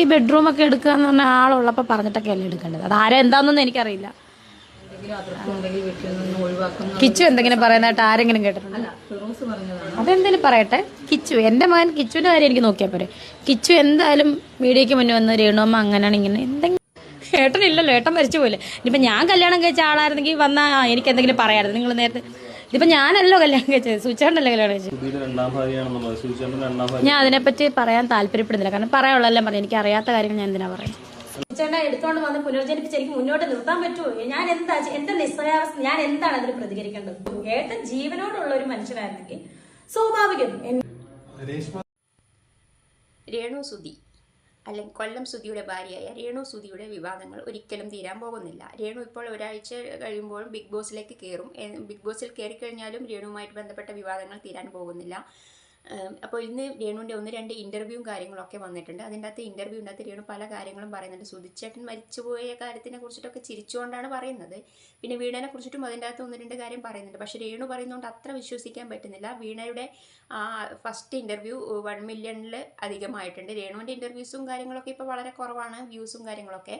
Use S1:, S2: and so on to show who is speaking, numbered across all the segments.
S1: ഈ ബെഡ്റൂം ഒക്കെ എടുക്കുക എന്ന് പറഞ്ഞാൽ ആളുള്ളപ്പോൾ പറഞ്ഞിട്ടൊക്കെ അല്ലേ എടുക്കേണ്ടത്. അത് ആരെ എന്താണെന്നൊന്നും എനിക്കറിയില്ല. കിച്ചു എന്തെങ്കിലും പറയുന്നതായിട്ട് ആരെങ്കിലും കേട്ടിട്ടുണ്ടോ? അതെന്തെങ്കിലും പറയട്ടെ. കിച്ചു എന്റെ മകൻ കിച്ചുവിന്റെ കാര്യം എനിക്ക് നോക്കിയാൽ പോരെ. കിച്ചു എന്തായാലും മീഡിയയ്ക്ക് മുന്നേ വന്ന് രേണുമ്മ അങ്ങനെയാണ് ഇങ്ങനെ എന്തെങ്കിലും ഏട്ടനില്ലല്ലോ ഏട്ടൻ മരിച്ചു പോയില്ലേ. ഇനിയിപ്പോൾ ഞാൻ കല്യാണം കഴിച്ച ആളായിരുന്നെങ്കിൽ വന്നാൽ എനിക്ക് എന്തെങ്കിലും പറയാമായിരുന്നു നിങ്ങൾ നേരത്തെ ഇതിപ്പോൾ ഞാനല്ലോ കല്യാണം കഴിച്ചത്. സൂചാണ്ടല്ലോ കല്യാണം കഴിച്ചത്? ഞാൻ അതിനെപ്പറ്റി പറയാൻ താല്പര്യപ്പെടുന്നില്ല. കാരണം പറയാനുള്ളതെല്ലാം പറഞ്ഞു. എനിക്ക് അറിയാത്ത കാര്യങ്ങൾ ഞാൻ എന്തിനാ പറയാം ചേട്ടാ എടുത്തോണ്ട് വന്ന് പുനർജനിപ്പിച്ച് എനിക്ക് മുന്നോട്ട് നിർത്താൻ പറ്റുമോ? ഞാൻ എന്താ എന്റെ നിസ്സഹാവസ്ഥ ഞാൻ എന്താണ് അതിന് പ്രതികരിക്കേണ്ടത്? ഏട്ടൻ ജീവനോടുള്ള ഒരു മനുഷ്യനായിരുന്നെങ്കിൽ സ്വാഭാവികം.
S2: രേണു സുധി. അല്ലെങ്കിൽ കൊല്ലം സുധിയുടെ ഭാര്യയായ രേണു സുധിയുടെ വിവാദങ്ങൾ ഒരിക്കലും തീരാൻ പോകുന്നില്ല. രേണു ഇപ്പോൾ ഒരാഴ്ച കഴിയുമ്പോൾ ബിഗ് ബോസിലേക്ക് കയറും. ബിഗ് ബോസിൽ കയറിക്കഴിഞ്ഞാലും രേണുവുമായിട്ട് ബന്ധപ്പെട്ട വിവാദങ്ങൾ തീരാൻ പോകുന്നില്ല. അപ്പോൾ ഇന്ന് രേണുവിന്റെ ഒന്ന് രണ്ട് ഇന്റർവ്യൂവും കാര്യങ്ങളൊക്കെ വന്നിട്ടുണ്ട്. അതിന്റെ അകത്ത് ഇന്റർവ്യൂ ഉണ്ടാകത്ത് രേണു പല കാര്യങ്ങളും പറയുന്നുണ്ട്. സുധിച്ചേട്ടൻ മരിച്ചുപോയ കാര്യത്തിനെ കുറിച്ചിട്ടൊക്കെ ചിരിച്ചുകൊണ്ടാണ് പറയുന്നത്. പിന്നെ വീണനെ കുറിച്ചിട്ടും അതിന്റെ അകത്ത് ഒന്ന് രണ്ട് കാര്യം പറയുന്നുണ്ട്. പക്ഷേ രേണു പറയുന്നതുകൊണ്ട് അത്ര വിശ്വസിക്കാൻ പറ്റുന്നില്ല. വീണയുടെ ആ ഫസ്റ്റ് ഇന്റർവ്യൂ വൺ മില്യണിൽ അധികമായിട്ടുണ്ട്. രേണുവിന്റെ ഇന്റർവ്യൂസും കാര്യങ്ങളൊക്കെ ഇപ്പോൾ വളരെ കുറവാണ്. വ്യൂസും കാര്യങ്ങളൊക്കെ.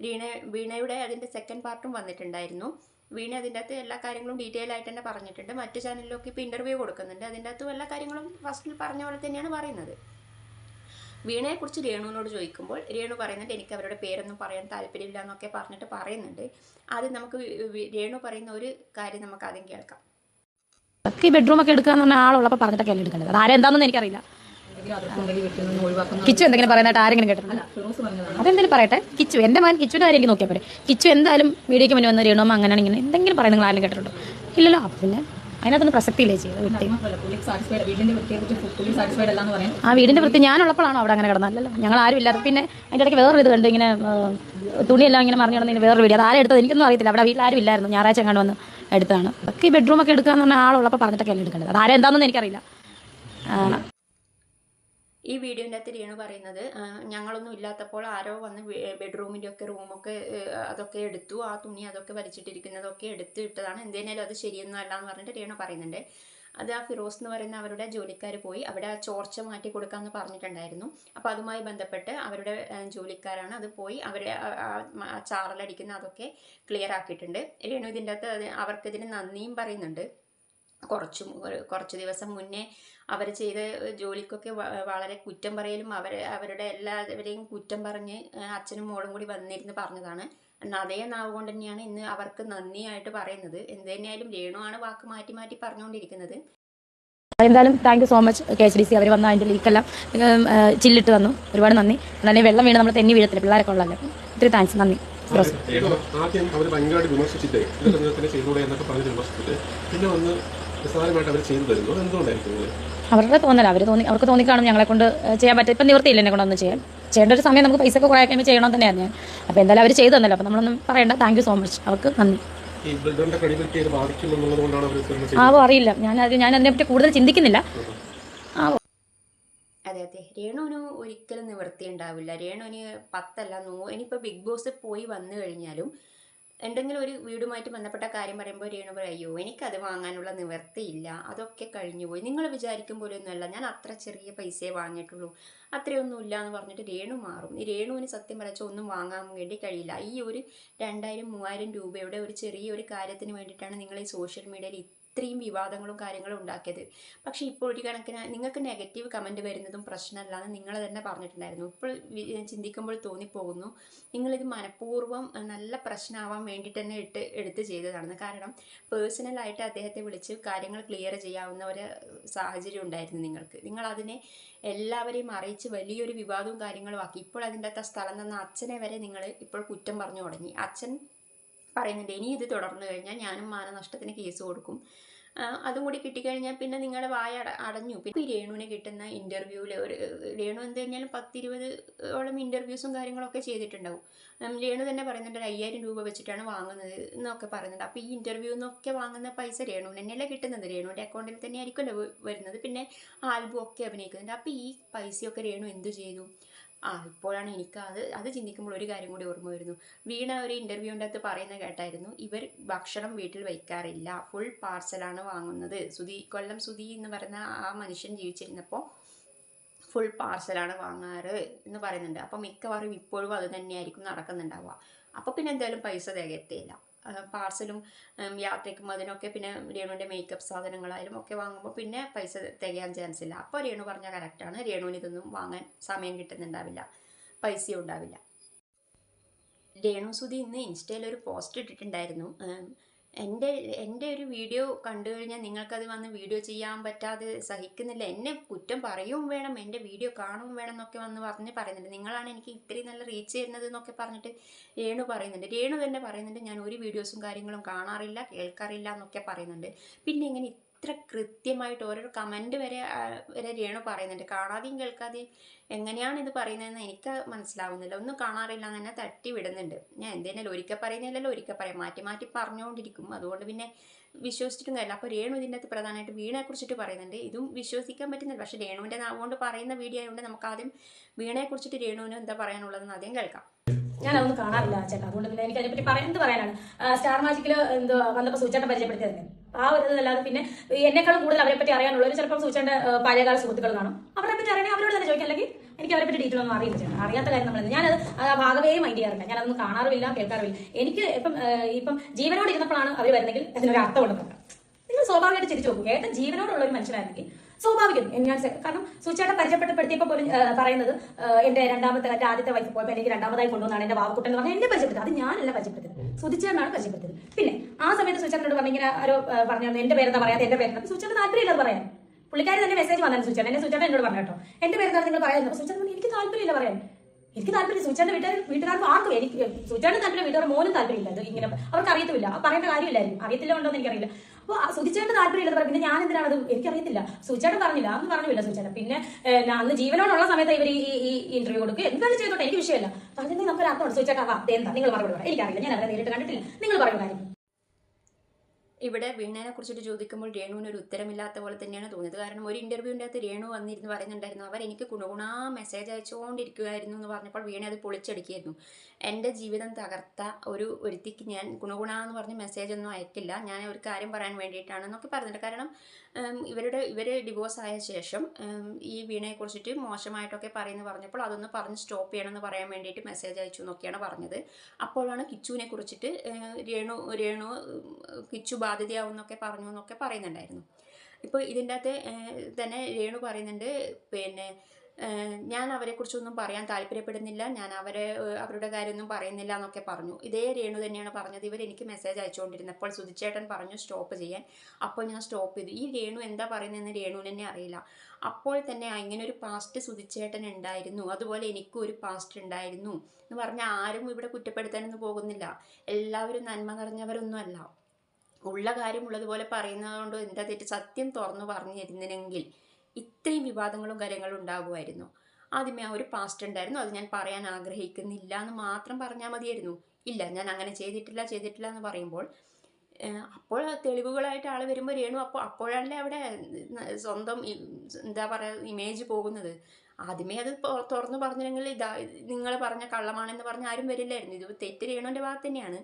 S2: വീണ വീണയുടെ അതിന്റെ സെക്കൻഡ് പാർട്ടും വന്നിട്ടുണ്ടായിരുന്നു. വീണ അതിന്റെ അകത്ത് എല്ലാ കാര്യങ്ങളും ഡീറ്റെയിൽ ആയിട്ട് തന്നെ പറഞ്ഞിട്ടുണ്ട്. മറ്റു ചാനലിലൊക്കെ ഇപ്പോൾ ഇന്റർവ്യൂ കൊടുക്കുന്നുണ്ട്. അതിന്റെ അകത്തും എല്ലാ കാര്യങ്ങളും ഫസ്റ്റിൽ പറഞ്ഞ പോലെ തന്നെയാണ് പറയുന്നത്. വീണയെക്കുറിച്ച് രേണുവിനോട് ചോദിക്കുമ്പോൾ രേണു പറയുന്നുണ്ട് എനിക്ക് അവരുടെ പേരൊന്നും പറയാൻ താല്പര്യമില്ല എന്നൊക്കെ പറഞ്ഞിട്ട് പറയുന്നുണ്ട്. ആദ്യം നമുക്ക് രേണു പറയുന്ന ഒരു കാര്യം നമുക്ക് ആദ്യം കേൾക്കാം.
S1: ഈ ബെഡ്റൂം ഒക്കെ എടുക്കുക എന്ന് പറഞ്ഞാൽ ആളുള്ളപ്പോൾ പറഞ്ഞിട്ടൊക്കെ അല്ലേ എടുക്കേണ്ടത്? അത് ആരെ എന്താണെന്നൊന്നും എനിക്കറിയില്ല. കിച്ചു എന്തെങ്കിലും പറയുന്നതായിട്ട് ആരെങ്കിലും
S3: പറഞ്ഞതാണ്.
S1: അതെന്തെങ്കിലും പറയട്ടെ. കിച്ചു എന്റെ മകൻ കിച്ചുവിന്റെ കാര്യം എനിക്ക് നോക്കിയാൽ പോരെ? കിച്ചു എന്തായാലും മീഡിയയ്ക്ക് മുന്നേ വന്ന് രേണുമ്മ അങ്ങനെയാണ് ഇങ്ങനെ എന്തെങ്കിലും പറയുന്നത് നിങ്ങൾ ആരെങ്കിലും കേട്ടിട്ടുണ്ടോ? ഇല്ലല്ലോ അപ്പം പിന്നെ അതിനകത്തൊന്നും പ്രസക്തിയില്ലേ ചെയ്ത് വിട്ടേ.
S3: മാത്രമല്ല പുള്ളി സാറ്റിസ്ഫൈഡ് വീടിന്റെ വൃത്തിയെക്കുറിച്ച് പുള്ളി സാറ്റിസ്ഫൈഡ് അല്ല എന്ന് പറയാൻ.
S1: ആ വീടിന്റെ വൃത്തി ഞാൻ ഞാനുള്ളപ്പോഴാണോ അവിടെ അങ്ങനെ കിടന്നല്ലോ ഞങ്ങൾ ആരും ഇല്ലാതെ പിന്നെ അതിന്റെ ഇടയ്ക്ക് വേറൊരു ഇത് കണ്ട് ഇങ്ങനെ തുണിയെല്ലാം ഇങ്ങനെ മറിഞ്ഞു കിടന്നതിന് വേറൊരു വീട് അത് ആരും എടുത്തത് എനിക്കൊന്നും അറിയത്തില്ല. അവിടെ വീട്ടിൽ ആരും ഇല്ലായിരുന്നു. ഞായറാഴ്ച കണ്ടു വന്ന് എടുത്താണ് അതൊക്കെ ഈ ബെഡ്റൂം ഒക്കെ എടുക്കുക എന്ന് പറഞ്ഞാൽ ആളുള്ളപ്പോൾ പറഞ്ഞിട്ടൊക്കെ അല്ലേ എടുക്കേണ്ടത്. അത് എനിക്കറിയില്ല.
S2: ഈ വീഡിയോന്റെ രേണു പറയുന്നത് ഞങ്ങളൊന്നും ഇല്ലാത്തപ്പോൾ ആരോ വന്ന് ബെഡ്റൂമിന്റെ ഒക്കെ റൂമൊക്കെ അതൊക്കെ എടുത്തു ആ തുണി അതൊക്കെ വലിച്ചിട്ടിരിക്കുന്നതൊക്കെ എടുത്ത് ഇട്ടതാണ്. എന്തിനാലും അത് ശരിയൊന്നും അല്ല എന്ന് പറഞ്ഞിട്ട് രേണു പറയുന്നുണ്ട്. അത് ആ ഫിറോസ് എന്ന് പറയുന്ന അവരുടെ ജോലിക്കാർ പോയി അവിടെ ആ ചോർച്ച മാറ്റി കൊടുക്കാമെന്ന് പറഞ്ഞിട്ടുണ്ടായിരുന്നു. അപ്പോൾ അതുമായി ബന്ധപ്പെട്ട് അവരുടെ ജോലിക്കാരാണ് അത് പോയി അവരെ ചാറലടിക്കുന്ന അതൊക്കെ ക്ലിയർ ആക്കിയിട്ടുണ്ട്. രേണു ഇതിന്റെ അകത്ത് അവർക്കിതിന് നന്ദിയും പറയുന്നുണ്ട്. കുറച്ചു കുറച്ച് ദിവസം മുന്നേ അവർ ചെയ്ത ജോലിക്കൊക്കെ വളരെ കുറ്റം പറയലും അവർ അവരുടെ എല്ലാവരെയും കുറ്റം പറഞ്ഞ് അച്ഛനും മോളും കൂടി വന്നിരുന്ന് പറഞ്ഞതാണ്. എന്നാൽ അതേ നാവ് കൊണ്ട് തന്നെയാണ് ഇന്ന് അവർക്ക് നന്ദിയായിട്ട് പറയുന്നത്. എന്ത് തന്നെയായാലും രേണുവാണ് വാക്ക് മാറ്റി മാറ്റി പറഞ്ഞുകൊണ്ടിരിക്കുന്നത്.
S1: എന്തായാലും thank you so much K H D C അവർ വന്ന അതിന്റെ ലീക്കെല്ലാം ചില്ലിട്ട് തന്നു. ഒരുപാട് നന്ദി. എന്നാലേ വെള്ളം വീണ് നമ്മൾ തെന്നി വീഴത്തില്ല. പിള്ളേരൊക്കെ ഉള്ളല്ലോ ഒത്തിരി താങ്ക്സ് നന്ദി.
S4: ആദ്യം അവർ ഭയങ്കരമായിട്ട് വിമർശിച്ചിട്ടേ ചെയ്തുകൂടെ എന്നൊക്കെ പറഞ്ഞ് വിമർശിച്ചിട്ട്. പിന്നെ വന്ന് നിസ്സാരമായിട്ട് അവർ ചെയ്തു എന്തുകൊണ്ടായിരിക്കും
S1: അവരുടെ തോന്നല അവർ തോന്നി അവർക്ക് തോന്നിക്കാണും ഞങ്ങളെ കൊണ്ട് ചെയ്യാൻ പറ്റും ഇപ്പം നിവൃത്തിയില്ല എന്നെ കൊണ്ടൊന്നും ചെയ്യാൻ. ചെയ്യേണ്ട ഒരു സമയം നമുക്ക് പൈസ ഒക്കെ കുറേ കഴിയുമ്പോൾ ചെയ്യണം തന്നെയാണ് ഞാൻ. അപ്പോൾ എന്തായാലും അവർ ചെയ്തു തന്നല്ലോ. അപ്പോൾ നമ്മളൊന്നും പറയണ്ട. താങ്ക് യു സോ മച്ച് അവർക്ക് നന്ദി. ആവോ അറിയില്ല. ഞാൻ അത് ഞാൻ അതിനെപ്പറ്റി കൂടുതൽ ചിന്തിക്കുന്നില്ല. ആവോ.
S2: അതെ അതെ. രേണുവിന് ഒരിക്കലും നിവൃത്തി ഉണ്ടാവില്ല. രേണുവിന് പത്തല്ല നൂ ഇനിയിപ്പോൾ ബിഗ് ബോസ് പോയി വന്നു കഴിഞ്ഞാലും എന്തെങ്കിലും ഒരു വീടുമായിട്ട് ബന്ധപ്പെട്ട കാര്യം പറയുമ്പോൾ രേണു പറയും അയ്യോ എനിക്കത് വാങ്ങാനുള്ള നിവർത്തിയില്ല അതൊക്കെ കഴിഞ്ഞുപോയി. നിങ്ങൾ വിചാരിക്കും പോലെയൊന്നുമല്ല ഞാൻ അത്ര ചെറിയ പൈസയെ വാങ്ങിയിട്ടുള്ളൂ. അത്രയൊന്നും ഇല്ല എന്ന് പറഞ്ഞിട്ട് രേണു മാറും. ഈ രേണുവിന് സത്യം പറച്ച ഒന്നും വാങ്ങാൻ വേണ്ടി കഴിയില്ല. ഈ ഒരു രണ്ടായിരം മൂവായിരം രൂപയുടെ ഒരു ചെറിയ ഒരു കാര്യത്തിന് വേണ്ടിയിട്ടാണ് നിങ്ങൾ ഈ സോഷ്യൽ മീഡിയയിൽ ഇത്രയും വിവാദങ്ങളും കാര്യങ്ങളും ഉണ്ടാക്കിയത്. പക്ഷേ ഇപ്പോൾ ഒരു കണക്കിന് നിങ്ങൾക്ക് നെഗറ്റീവ് കമന്റ് വരുന്നതും പ്രശ്നമല്ലാന്ന് നിങ്ങൾ തന്നെ പറഞ്ഞിട്ടുണ്ടായിരുന്നു. ഇപ്പോൾ ചിന്തിക്കുമ്പോൾ തോന്നിപ്പോകുന്നു. നിങ്ങളിത് മനഃപൂർവം നല്ല പ്രശ്നമാവാൻ വേണ്ടിയിട്ട് തന്നെ ഇട്ട് എടുത്ത് ചെയ്തതാണ് കാരണം പേഴ്സണലായിട്ട് അദ്ദേഹത്തെ വിളിച്ച് കാര്യങ്ങൾ ക്ലിയർ ചെയ്യാവുന്ന ഒരു സാഹചര്യം ഉണ്ടായിരുന്നു നിങ്ങൾക്ക്. നിങ്ങൾ അതിനെ എല്ലാവരെയും അറിയിച്ച് വലിയൊരു വിവാദവും കാര്യങ്ങളും ആക്കി. ഇപ്പോൾ അതിന്റെ അകത്ത് സ്ഥലം തന്ന അച്ഛനെ വരെ നിങ്ങൾ ഇപ്പോൾ കുറ്റം പറഞ്ഞു തുടങ്ങി. അച്ഛൻ പറയുന്നുണ്ട്. ഇനി ഇത് തുടർന്നു കഴിഞ്ഞാൽ ഞാനും മാനനഷ്ടത്തിന് കേസ് കൊടുക്കും. അതും കൂടി കിട്ടിക്കഴിഞ്ഞാൽ പിന്നെ നിങ്ങളുടെ വായ അട അടഞ്ഞു. പിന്നെ ഈ രേണുവിന് കിട്ടുന്ന ഇന്റർവ്യൂവിൽ ഒരു രേണു എന്ത് കഴിഞ്ഞാലും പത്തിരുപത് ഓളം ഇന്റർവ്യൂസും കാര്യങ്ങളൊക്കെ ചെയ്തിട്ടുണ്ടാവും. രേണു തന്നെ പറയുന്നുണ്ട് ഒരു അയ്യായിരം രൂപ വെച്ചിട്ടാണ് വാങ്ങുന്നത് എന്നൊക്കെ പറയുന്നുണ്ട്. അപ്പോൾ ഈ ഇന്റർവ്യൂ എന്നൊക്കെ വാങ്ങുന്ന പൈസ രേണുവിന് തന്നെയല്ലേ കിട്ടുന്നത്. രേണുവിന്റെ അക്കൗണ്ടിൽ തന്നെ ആയിരിക്കുമല്ലോ വരുന്നത്. പിന്നെ ആൽബം ഒക്കെ അഭിനയിക്കുന്നുണ്ട്. അപ്പോൾ ഈ പൈസയൊക്കെ രേണു എന്തു ചെയ്തു? ആ ഇപ്പോഴാണ് എനിക്ക് അത് അത് ചിന്തിക്കുമ്പോൾ ഒരു കാര്യം കൂടി ഓർമ്മ വരുന്നു. വീണ ഒരു ഇന്റർവ്യൂവിന്റെ അകത്ത് പറയുന്ന കേട്ടായിരുന്നു ഇവർ ഭക്ഷണം വീട്ടിൽ വയ്ക്കാറില്ല ഫുൾ പാർസലാണ് വാങ്ങുന്നത്. സുധി കൊല്ലം സുധി എന്ന് പറയുന്ന ആ മനുഷ്യൻ ജീവിച്ചിരുന്നപ്പോൾ ഫുൾ പാർസലാണ് വാങ്ങാറ് എന്ന് പറയുന്നുണ്ട്. അപ്പോൾ മിക്കവാറും ഇപ്പോഴും അത് തന്നെയായിരിക്കും നടക്കുന്നുണ്ടാവുക. അപ്പോൾ പിന്നെ എന്തായാലും പൈസ തികയത്തില്ല പാർസലും യാത്രയ്ക്കും അതിനൊക്കെ പിന്നെ രേണുവിന്റെ മേക്കപ്പ് സാധനങ്ങളായാലും ഒക്കെ വാങ്ങുമ്പോൾ പിന്നെ പൈസ തികയാൻ ചാൻസ് ഇല്ല. അപ്പോൾ രേണു പറഞ്ഞ കറക്റ്റാണ് രേണുവിന് ഇതൊന്നും വാങ്ങാൻ സമയം കിട്ടുന്നുണ്ടാവില്ല. പൈസയും ഉണ്ടാവില്ല. രേണു സുധി ഇന്ന് ഇൻസ്റ്റയിൽ ഒരു പോസ്റ്റ് ഇട്ടിട്ടുണ്ടായിരുന്നു. എന്റെ എന്റെ ഒരു വീഡിയോ കണ്ടു കഴിഞ്ഞാൽ നിങ്ങൾക്കത് വന്ന് വീഡിയോ ചെയ്യാൻ പറ്റാതെ സഹിക്കുന്നില്ല. എന്നെ കുറ്റം പറയും വേണം എന്റെ വീഡിയോ കാണും വേണം എന്നൊക്കെ വന്ന് പറഞ്ഞ് പറയുന്നുണ്ട്. നിങ്ങളാണ് എനിക്ക് ഇത്രയും നല്ല റീച്ച് ചെയ്യുന്നത് എന്നൊക്കെ പറഞ്ഞിട്ട് രേണു പറയുന്നുണ്ട്. രേണു തന്നെ പറയുന്നുണ്ട് ഞാൻ ഒരു വീഡിയോസും കാര്യങ്ങളും കാണാറില്ല കേൾക്കാറില്ല എന്നൊക്കെ പറയുന്നുണ്ട്. പിന്നെ ഇങ്ങനെ ഇത്ര കൃത്യമായിട്ട് ഓരോ കമന്റ് വരെ വരെ രേണു പറയുന്നുണ്ട്. കാണാതെയും കേൾക്കാതെയും എങ്ങനെയാണ് ഇത് പറയുന്നതെന്ന് എനിക്ക് മനസ്സിലാവുന്നില്ല. ഒന്നും കാണാറില്ല എന്ന് തന്നെ തട്ടി വിടുന്നുണ്ട്. ഞാൻ എന്തെങ്കിലും ഒരിക്കൽ പറയുന്നില്ലല്ലോ ഒരിക്കൽ പറയാം. മാറ്റി മാറ്റി പറഞ്ഞുകൊണ്ടിരിക്കും. അതുകൊണ്ട് പിന്നെ വിശ്വസിച്ചിട്ടും കാര്യമില്ല. അപ്പോൾ രേണു ഇതിന്റെ അകത്ത് പ്രധാനമായിട്ട് വീണയെക്കുറിച്ചിട്ട് പറയുന്നുണ്ട്. ഇതും വിശ്വസിക്കാൻ പറ്റുന്നില്ല. പക്ഷേ രേണുവിന്റെ നാവുകൊണ്ട് പറയുന്ന വീഡിയോ ആയതുകൊണ്ട് നമുക്ക് ആദ്യം വീണയെ കുറിച്ചിട്ട് രേണുവിന് എന്താ പറയാനുള്ളതെന്ന് ആദ്യം കേൾക്കാം.
S1: ഞാൻ അതൊന്നും കാണാറില്ല ചേട്ടാ. അതുകൊണ്ട് പിന്നെ എനിക്ക് അതിനെപ്പറ്റി പറയാൻ എന്ത് പറയാനാണ്? സ്റ്റാർ മാജിക്കിൽ എന്തോ വന്നപ്പോൾ സൂചേട്ടൻ പരിചയപ്പെടുത്തിയത് ആ ഒരു ഇതല്ലാതെ പിന്നെ എന്നെക്കാളും കൂടുതൽ അവരെ പറ്റി അറിയാനുള്ളവർ ചിലപ്പോൾ സൂചിച്ചേണ്ട പഴയകാല സുഹൃത്തുക്കൾ കാണും. അവരെ പറ്റി അറിയണേ അവരോട് തന്നെ ചോദിക്കാം. അല്ലെങ്കിൽ എനിക്ക് അവരെ പറ്റി ഡീറ്റെയിൽ ഒന്നും അറിയില്ല ചേട്ടാ. അറിയാത്ത കാര്യം നമ്മൾ ഞാനത് ഭാഗവേ മൈൻഡ് ചെയ്യാറില്ല. ഞാനതൊന്നും കാണാറില്ല കേൾക്കാറില്ല എനിക്ക് ഇപ്പം ഇപ്പം ജീവനോട് ഇരുന്നപ്പോഴാണ് അവർ വരുന്നെങ്കിൽ അതിനൊരു അർത്ഥം ഉണ്ടെന്നുണ്ട് നിങ്ങൾ സ്വാഭാവികമായിട്ട് ചിരിച്ചു നോക്കും. ഏട്ടൻ ജീവനോടുള്ള ഒരു മനുഷ്യനായിരുന്നെങ്കിൽ സ്വാഭാവികം. ഞാൻ കാരണം സുചേട്ടൻ പരിചയപ്പെട്ടപ്പെടുത്തിയപ്പോ പോലും പറയുന്നത് എന്റെ രണ്ടാമത്തെ എന്റെ ആദ്യത്തെ വൈഫ് പോയപ്പോൾ എനിക്ക് രണ്ടാമതായി കൊണ്ടുവന്നാണ് എന്റെ വാവക്കുട്ടൻ എന്ന് പറഞ്ഞാൽ എന്നെ പരിചയപ്പെടുത്തി അത് ഞാനല്ല പരിചയപ്പെടുത്തിയത്. സുധിച്ചേട്ടനാണ് പരിചയപ്പെടുത്തിയത്. പിന്നെ ആ സമയത്ത് സുചേട്ടനോട് പറഞ്ഞു ഇങ്ങനെ ആരോ പറഞ്ഞു എന്റെ പേരെന്താ പറയാത്ത? എന്റെ പേരെന്താ? സുചേട്ടൻ താല്പര്യമില്ല അത് പറയാൻ. പുള്ളിക്കാരി തന്നെ മെസ്സേജ് വന്നാൽ സുചേട്ടൻ. എന്നെ സുചേട്ടൻ എന്നോട് പറഞ്ഞു കേട്ടോ. എന്റെ പേരെന്താ നിങ്ങൾ പറയുന്നത് സുചേട്ടൻ എനിക്ക് താല്പര്യമില്ല പറയാൻ. എനിക്ക് താല്പര്യം സൂചാന്റെ വീട്ടുകാർ വീട്ടുകാർക്ക് ആർക്കും എനിക്ക് സൂചാന്റെ താല്പര്യം വീട്ടുകാർ മോനും താല്പര്യമില്ല. ഇത് ഇങ്ങനെ അവർക്ക് അറിയത്തില്ല പറയേണ്ട കാര്യമില്ലായിരുന്നു അറിയത്തില്ല ഉണ്ടോ എന്ന് എനിക്കറിയില്ല. അപ്പോൾ താല്പര്യമില്ലെന്ന് പറഞ്ഞു പിന്നെ ഞാൻ എന്തിനാണ് എനിക്കറിയത്തില്ല. സുചേട്ടൻ പറഞ്ഞില്ല. അന്ന് പറഞ്ഞില്ല സുചേട്ടൻ പിന്നെ അന്ന് ജീവനോടുള്ള സമയത്ത് ഇവർ ഈ ഈ ഇന്റർവ്യൂ കൊടുക്കുക എന്താണ് ചെയ്തോട്ടെ? എനിക്ക് വിഷയമല്ല. പറഞ്ഞിട്ടുണ്ടെങ്കിൽ നമുക്ക് ഒരു അർത്ഥമുണ്ട് സുചേട്ടാ വാ എന്താ? നിങ്ങൾ മറുപടി പറ. എനിക്കറിയില്ല. ഞാൻ അവരെ നേരിട്ട് കണ്ടിട്ടില്ല. നിങ്ങൾ പറയുന്ന
S2: ഇവിടെ വീണേനെ കുറിച്ചിട്ട് ചോദിക്കുമ്പോൾ രേണുവിന് ഒരു ഉത്തരമില്ലാത്ത പോലെ തന്നെയാണ് തോന്നിയത്. കാരണം ഒരു ഇന്റർവ്യൂവിന്റെ അകത്ത് രേണു വന്നിരുന്ന് പറയുന്നുണ്ടായിരുന്നു അവർ എനിക്ക് ഗുണഗുണാ മെസ്സേജ് അയച്ചുകൊണ്ടിരിക്കുകയായിരുന്നു എന്ന് പറഞ്ഞപ്പോൾ വീണ അത് പൊളിച്ചടിക്കുകയായിരുന്നു. എന്റെ ജീവിതം തകർത്ത ഒരു ഒരുത്തിക്ക് ഞാൻ ഗുണഗുണ എന്ന് പറഞ്ഞ് മെസ്സേജ് ഒന്നും അയക്കില്ല. ഞാൻ ഒരു കാര്യം പറയാൻ വേണ്ടിയിട്ടാണ് എന്നൊക്കെ പറഞ്ഞിട്ട് കാരണം ഇവരുടെ ഇവർ ഡിവോഴ്സ് ആയ ശേഷം ഈ വീണയെ കുറിച്ചിട്ട് മോശമായിട്ടൊക്കെ പറയുന്നു പറഞ്ഞപ്പോൾ അതൊന്ന് പറഞ്ഞ് സ്റ്റോപ്പ് ചെയ്യണമെന്ന് പറയാൻ വേണ്ടിയിട്ട് മെസ്സേജ് അയച്ചു എന്നൊക്കെയാണ് പറഞ്ഞത്. അപ്പോഴാണ് കിച്ചുവിനെ കുറിച്ചിട്ട് രേണു രേണു കിച്ചു ബാധ്യതയാവും എന്നൊക്കെ പറഞ്ഞു എന്നൊക്കെ പറയുന്നുണ്ടായിരുന്നു. ഇപ്പോൾ ഇതിന്റെ അകത്ത് തന്നെ രേണു പറയുന്നുണ്ട് പിന്നെ ഞാൻ അവരെക്കുറിച്ചൊന്നും പറയാൻ താല്പര്യപ്പെടുന്നില്ല. ഞാൻ അവരെ അവരുടെ കാര്യമൊന്നും പറയുന്നില്ല എന്നൊക്കെ പറഞ്ഞു. ഇതേ രേണു തന്നെയാണ് പറഞ്ഞത്. ഇവർ എനിക്ക് മെസ്സേജ് അയച്ചുകൊണ്ടിരുന്നപ്പോൾ സുധിച്ചേട്ടൻ പറഞ്ഞു സ്റ്റോപ്പ് ചെയ്യാൻ. അപ്പോൾ ഞാൻ സ്റ്റോപ്പ് ചെയ്തു. ഈ രേണു എന്താ പറയുന്നതെന്ന് രേണു തന്നെ അറിയില്ല. അപ്പോൾ തന്നെ ഇങ്ങനെ ഒരു പാസ്റ്റ് സുധിച്ചേട്ടൻ ഉണ്ടായിരുന്നു. അതുപോലെ എനിക്കും ഒരു പാസ്റ്റ് ഉണ്ടായിരുന്നു എന്ന് പറഞ്ഞാൽ ആരും ഇവിടെ കുറ്റപ്പെടുത്താനൊന്നും പോകുന്നില്ല. എല്ലാവരും നന്മ നിറഞ്ഞവരൊന്നുമല്ല. ഉള്ള കാര്യം ഉള്ളതുപോലെ പറയുന്നത് കൊണ്ട് എന്താ തെറ്റ്? സത്യം തുറന്നു പറഞ്ഞിരുന്നെങ്കിൽ ഇത്രയും വിവാദങ്ങളും കാര്യങ്ങളും ഉണ്ടാകുമായിരുന്നു. ആദ്യമേ ആ ഒരു പാസ്റ്റ് ഉണ്ടായിരുന്നു. അത് ഞാൻ പറയാൻ ആഗ്രഹിക്കുന്നില്ല എന്ന് മാത്രം പറഞ്ഞാൽ മതിയായിരുന്നു. ഇല്ല ഞാൻ അങ്ങനെ ചെയ്തിട്ടില്ല ചെയ്തിട്ടില്ല എന്ന് പറയുമ്പോൾ അപ്പോൾ തെളിവുകളായിട്ട് ആൾ വരുമ്പോൾ രേണു അപ്പോൾ അപ്പോഴല്ലേ അവിടെ സ്വന്തം എന്താ പറയുക ഇമേജ് പോകുന്നത്. ആദ്യമേ അത് തുറന്നു പറഞ്ഞില്ലെങ്കിൽ ഇതാ നിങ്ങൾ പറഞ്ഞ കള്ളമാണെന്ന് പറഞ്ഞ് ആരും വരില്ലായിരുന്നു. ഇത് തെറ്റ് രേണുവിന്റെ ഭാഗത്ത് തന്നെയാണ്.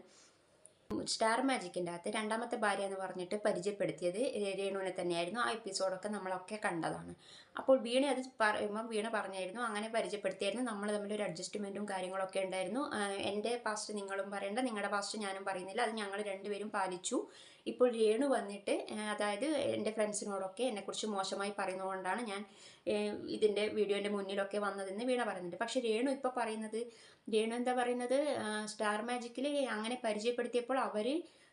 S2: സ്റ്റാർ മാജിക്കിന്റെ അകത്ത് രണ്ടാമത്തെ ഭാര്യ എന്ന് പറഞ്ഞിട്ട് പരിചയപ്പെടുത്തിയത് രേണുവിനെ തന്നെയായിരുന്നു. ആ എപ്പിസോഡൊക്കെ നമ്മളൊക്കെ കണ്ടതാണ്. അപ്പോൾ വീണ അത് പറയുമ്പോൾ വീണ പറഞ്ഞായിരുന്നു. അങ്ങനെ പരിചയപ്പെടുത്തിയായിരുന്നു. നമ്മൾ തമ്മിൽ ഒരു അഡ്ജസ്റ്റ്മെന്റും കാര്യങ്ങളൊക്കെ ഉണ്ടായിരുന്നു. എന്റെ പാസ്റ്റ് നിങ്ങളും പറയേണ്ട. നിങ്ങളുടെ പാസ്റ്റ് ഞാനും പറയുന്നില്ല. അത് ഞങ്ങൾ രണ്ടുപേരും പാലിച്ചു. ഇപ്പോൾ രേണു വന്നിട്ട് അതായത് എന്റെ ഫ്രണ്ട്സിനോടൊക്കെ എന്നെക്കുറിച്ച് മോശമായി പറയുന്നതുകൊണ്ടാണ് ഞാൻ ഇതിന്റെ വീഡിയോന്റെ മുന്നിലൊക്കെ വന്നതെന്ന് വീണ പറയുന്നുണ്ട്. പക്ഷേ രേണു ഇപ്പോൾ പറയുന്നത് രേണു എന്താ പറയുന്നത്? സ്റ്റാർ മാജിക്കിൽ അങ്ങനെ പരിചയപ്പെടുത്തിയപ്പോൾ അവർ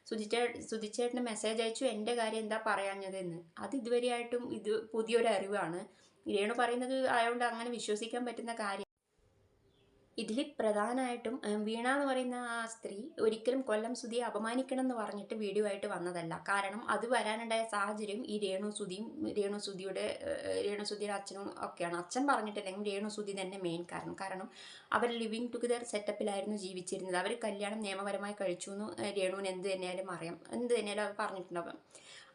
S2: സുധിച്ചേ സുധിച്ചേട്ടന് മെസ്സേജ് അയച്ചു എന്റെ കാര്യം എന്താ പറയാഞ്ഞതെന്ന്? അത് ഇതുവരെയായിട്ടും ഇത് പുതിയൊരു അറിവാണ് രേണു പറയുന്നത് ആയതുകൊണ്ട് അങ്ങനെ വിശ്വസിക്കാൻ പറ്റുന്ന കാര്യം ഇതിൽ പ്രധാനമായിട്ടും വീണ എന്ന് പറയുന്ന ആ സ്ത്രീ ഒരിക്കലും കൊല്ലം സുധിയെ അപമാനിക്കണം എന്ന് പറഞ്ഞിട്ട് വീഡിയോ ആയിട്ട് വന്നതല്ല. കാരണം അത് വരാനുണ്ടായ സാഹചര്യം ഈ രേണു സുധിയും രേണു സുധിയുടെ രേണു സുധിയുടെ അച്ഛനും ഒക്കെയാണ്. അച്ഛൻ പറഞ്ഞിട്ടില്ലെങ്കിൽ രേണു സുധി തന്നെ മെയിൻ കാരണം. കാരണം അവർ ലിവിങ് ടുഗദർ സെറ്റപ്പിലായിരുന്നു ജീവിച്ചിരുന്നത്. അവർ കല്യാണം നിയമപരമായി കഴിച്ചു എന്ന് രേണുവിന് എന്ത് തന്നെയാലും അറിയാം. എന്ത് തന്നെയാലും അവർ പറഞ്ഞിട്ടുണ്ടാവും.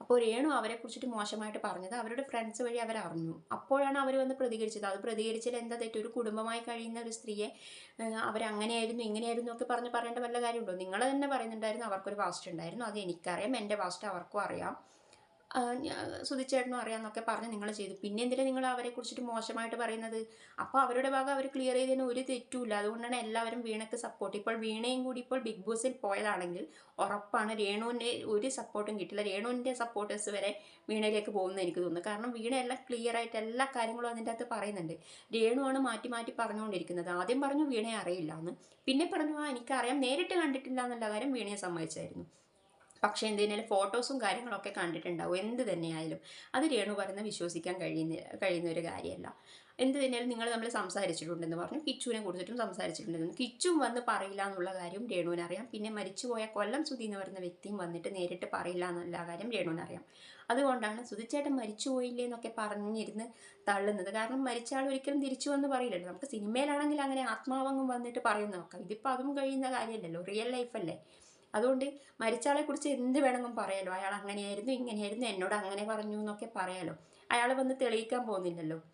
S2: അപ്പോൾ രേണു അവരെ കുറിച്ചിട്ട് മോശമായിട്ട് പറഞ്ഞത് അവരുടെ ഫ്രണ്ട്സ് വഴി അവർ അറിഞ്ഞു. അപ്പോഴാണ് അവർ വന്ന് പ്രതികരിച്ചത്. അത് പ്രതികരിച്ചാൽ എന്താ തെറ്റ്? ഒരു കുടുംബമായി കഴിയുന്ന ഒരു സ്ത്രീയെ അവരങ്ങനെയായിരുന്നു ഇങ്ങനെയായിരുന്നു ഒക്കെ പറഞ്ഞ് പറയേണ്ട വല്ല കാര്യമുണ്ടോ? നിങ്ങൾ തന്നെ പറയുന്നുണ്ടായിരുന്നു അവർക്കൊരു പാസ്റ്റ് ഉണ്ടായിരുന്നു. അത് എനിക്കറിയാം. എന്റെ പാസ്റ്റ് അവർക്കും അറിയാം. സുധിച്ചേട്ടനും അറിയാമെന്നൊക്കെ പറഞ്ഞ് നിങ്ങൾ ചെയ്തു. പിന്നെ എന്തിനാണ് നിങ്ങൾ അവരെ കുറിച്ചിട്ട് മോശമായിട്ട് പറയുന്നത്? അപ്പോൾ അവരുടെ ഭാഗം അവർ ക്ലിയർ ചെയ്തതിന് ഒരു തെറ്റുമില്ല. അതുകൊണ്ടാണ് എല്ലാവരും വീണയ്ക്ക് സപ്പോർട്ട് ഇപ്പോൾ വീണയും കൂടി ഇപ്പോൾ ബിഗ് ബോസിൽ പോയതാണെങ്കിൽ ഉറപ്പാണ് രേണുവിന്റെ ഒരു സപ്പോർട്ടും കിട്ടില്ല. രേണുവിന്റെ സപ്പോർട്ടേഴ്സ് വരെ വീണയിലേക്ക് പോകുന്നത് എനിക്ക് തോന്നുന്നു. കാരണം വീണ എല്ലാം ക്ലിയർ ആയിട്ട് എല്ലാ കാര്യങ്ങളും അതിന്റെ അകത്ത് പറയുന്നുണ്ട്. രേണുവാണ് മാറ്റി മാറ്റി പറഞ്ഞുകൊണ്ടിരിക്കുന്നത്. ആദ്യം പറഞ്ഞു വീണയെ അറിയില്ല എന്ന് പിന്നെ പറഞ്ഞു ആ എനിക്കറിയാം. നേരിട്ട് കണ്ടിട്ടില്ല എന്നുള്ള കാര്യം വീണയെ സമ്മതിച്ചായിരുന്നു. പക്ഷേ എന്തിനാലും ഫോട്ടോസും കാര്യങ്ങളൊക്കെ കണ്ടിട്ടുണ്ടാവും. എന്ത് തന്നെയായാലും. അത് രേണു പറയുന്ന വിശ്വസിക്കാൻ കഴിയുന്ന കഴിയുന്ന ഒരു കാര്യമല്ല. എന്ത് തന്നെയാലും നിങ്ങൾ നമ്മൾ സംസാരിച്ചിട്ടുണ്ടെന്ന് പറഞ്ഞു. കിച്ചുവിനെ കുറിച്ചിട്ടും സംസാരിച്ചിട്ടുണ്ടെന്ന് കിച്ചും വന്ന് പറയില്ല എന്നുള്ള കാര്യം രേണുവിനറിയാം. പിന്നെ മരിച്ചുപോയ കൊല്ലം സുധി എന്ന് പറയുന്ന വ്യക്തിയും വന്നിട്ട് നേരിട്ട് പറയില്ല എന്നുള്ള കാര്യം രേണുവിനറിയാം. അതുകൊണ്ടാണ് സുധിച്ചേട്ടൻ മരിച്ചുപോയില്ലേ എന്നൊക്കെ പറഞ്ഞിരുന്ന് തള്ളുന്നത്. കാരണം മരിച്ച ആൾ ഒരിക്കലും തിരിച്ചു വന്ന് പറയില്ലല്ലോ നമുക്ക് സിനിമയിലാണെങ്കിൽ അങ്ങനെ ആത്മാവങ്ങും വന്നിട്ട് പറയുന്ന നോക്കാം ഇതിപ്പോൾ അതും കഴിയുന്ന കാര്യമല്ലല്ലോ. റിയൽ ലൈഫല്ലേ. അതുകൊണ്ട് മരിച്ചാളെ കുറിച്ച് എന്ത് വേണമെങ്കിലും പറയാലോ. അയാൾ അങ്ങനെയായിരുന്നു ഇങ്ങനെയായിരുന്നു എന്നോട് അങ്ങനെ പറഞ്ഞു എന്നൊക്കെ പറയാലോ. അയാൾ വന്ന് തെളിയിക്കാൻ പോകുന്നില്ലല്ലോ.